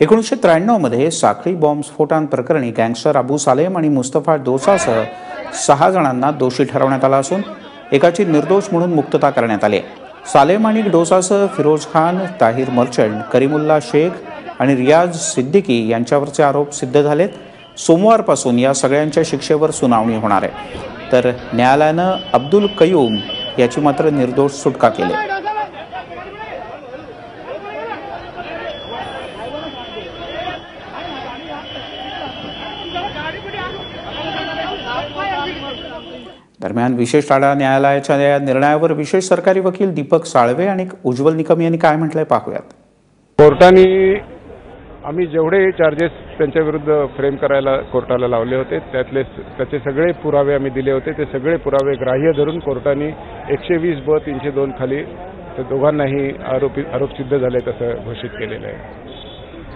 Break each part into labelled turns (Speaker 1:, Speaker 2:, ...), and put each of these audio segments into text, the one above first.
Speaker 1: एकोणीसशे त्र्याण्णवमध्ये साखळी बॉम्बस्फोटांप्रकरणी गँगस्टर अबू सालेम आणि मुस्तफा डोसासह सहा जणांना दोषी ठरवण्यात आला असून एकाची निर्दोष म्हणून मुक्तता करण्यात आली सालेम आणि डोसासह फिरोज खान ताहिर मर्चंट करीमुल्ला शेख आणि रियाज सिद्दीकी यांच्यावरचे आरोप सिद्ध झालेत. सोमवारपासून या सगळ्यांच्या शिक्षेवर सुनावणी होणार आहे. तर न्यायालयानं अब्दुल कयूम याची मात्र निर्दोष सुटका केली दरम्यान विशेष टाळा न्यायालयाच्या या निर्णयावर विशेष सरकारी वकील दीपक साळवे आणि उज्ज्वल निकम यांनी काय म्हटलंय पाहूयात.
Speaker 2: कोर्टाने आम्ही जेवढे चार्जेस त्यांच्या विरुद्ध फ्रेम करायला कोर्टाला लावले होते त्यातले त्याचे सगळे पुरावे आम्ही दिले होते ते सगळे पुरावे ग्राह्य धरून कोर्टाने एकशे वीस ब तीनशे दोन खाली तर दोघांनाही आरोपी आरोप सिद्ध झाले तसं घोषित केलेलं आहे.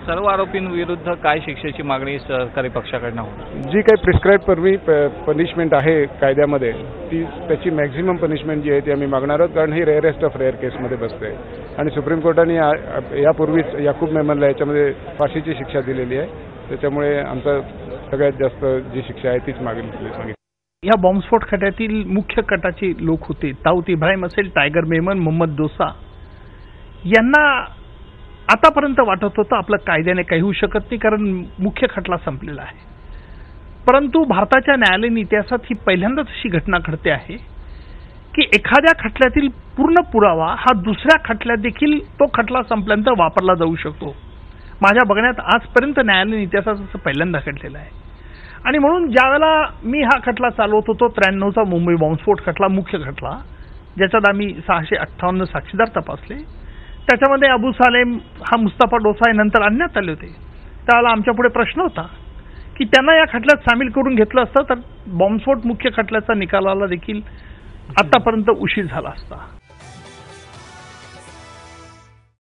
Speaker 3: सर्व आरोपींविरुद्ध काय शिक्षेची मागणी सरकारी पक्षाकडनं होणार
Speaker 2: जी काही प्रिस्क्राईब पूर्वी पनिशमेंट आहे कायद्यामध्ये ती त्याची मॅक्झिमम पनिशमेंट जी आहे ती आम्ही मागणार आहोत कारण ही रेअरेस्ट ऑफ रेअर केसमध्ये बसते आणि सुप्रीम कोर्टाने या- यापूर्वीच याकूब मेमनला याच्यामध्ये फाशीची शिक्षा दिलेली आहे. त्याच्यामुळे आमचा सगळ्यात जास्त जी शिक्षा आहे तीच मागणी सांगितली.
Speaker 4: या बॉम्बस्फोट खट्यातील मुख्य कटाचे लोक होते. दाऊद इब्राहिम असेल टायगर मेमन मोहम्मद दोसा. यांना आतापर्यंत वाटत होतं आपलं कायद्याने काही होऊ शकत नाही कारण मुख्य खटला संपलेला आहे. परंतु भारताच्या न्यायालयीन इतिहासात ही पहिल्यांदाच अशी घटना घडते आहे की एखाद्या खटल्यातील पूर्ण पुरावा हा दुसऱ्या खटल्यात देखील तो खटला संपल्यानंतर वापरला जाऊ शकतो. माझ्या बघण्यात आजपर्यंत न्यायालयीन इतिहासात असं पहिल्यांदा घडलेलं आहे. आणि म्हणून ज्यावेळेला मी हा खटला चालवत होतो त्र्याण्णवचा मुंबई बॉम्बस्फोट खटला मुख्य खटला ज्याच्यात आम्ही सहाशे अठ्ठावन्न साक्षीदार तपासले त्याच्यामध्ये अबू सालेम हा मुस्तफा डोसा हे नंतर आणण्यात आले होते. त्याला आमच्या पुढे प्रश्न होता की त्यांना या खटल्यात सामील करून घेतलं असतं तर बॉम्बस्फोट मुख्य खटल्याचा निकालाला देखील आतापर्यंत उशीर झाला असता.